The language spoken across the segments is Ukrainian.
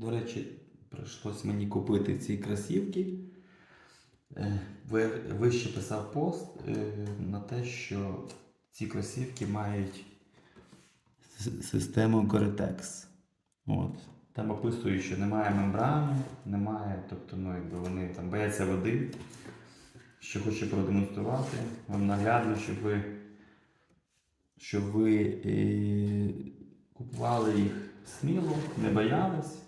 До речі, прийшлось мені купити ці кросівки. Е, Ви, вище писав пост е, на те, що ці кросівки мають систему Gore-Tex. От. Там описують, що немає мембрани, немає, тобто ну, якби вони там бояться води. Що хочу продемонструвати вам наглядно, щоб ви, щоб ви е, купували їх сміло, не боялись.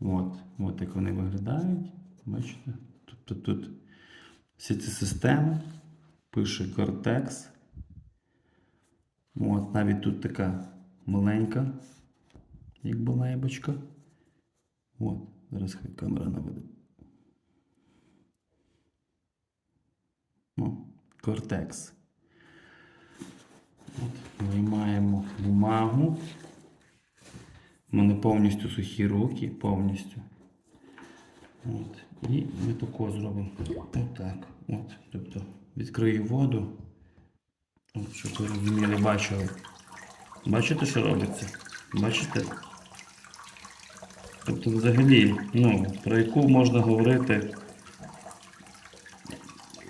От, от як вони виглядають. Бачите? Тобто тут всі ці системи пише Cortex. От, навіть тут така маленька, як балайбочка. От, зараз хай камера наведе. Ну, Cortex. От, виймаємо бумагу. У мене повністю сухі руки, повністю. От. І ми тако зробимо. Отак. От. Тобто відкрию воду. От, щоб ви розуміли, бачили. Бачите, що робиться? Бачите? Тобто взагалі, ну, про яку можна говорити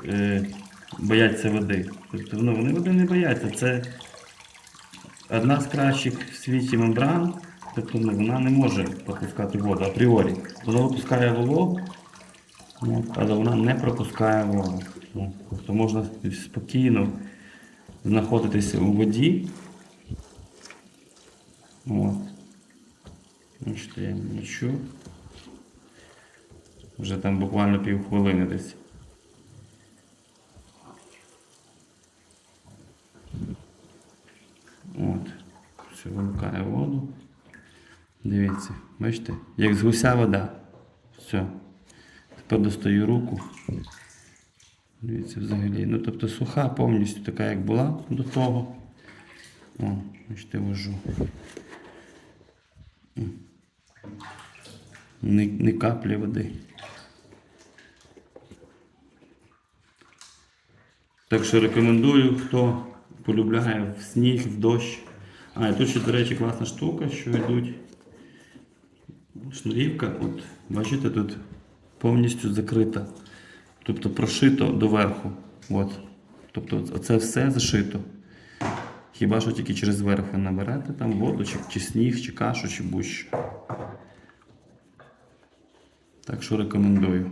е, бояться води. Тобто ну, вони води не бояться. Це одна з кращих в світі мембран. Тобто ну, вона не може пропускати воду апріорі. Вона випускає вологу, але вона не пропускає воду. Ну, тобто можна спокійно знаходитися у воді. От. Бачите, я мічу. Вже там буквально півхвилини десь. От. Все, вимикає воду. Дивіться, бачите, як з гуся вода. Все. Тепер достаю руку. Дивіться, взагалі. Ну, тобто суха повністю така, як була до того. О, бачите, вожу. Ні, ні каплі води. Так що рекомендую, хто полюбляє в сніг, в дощ. А, і тут ще, до речі, класна штука, що йдуть. Шнурівка, от, бачите, тут повністю закрита. Тобто прошито доверху. От. Тобто це все зашито. Хіба що тільки через верх ви наберете там воду, чи, чи сніг, чи кашу, чи будь-що. Так що рекомендую.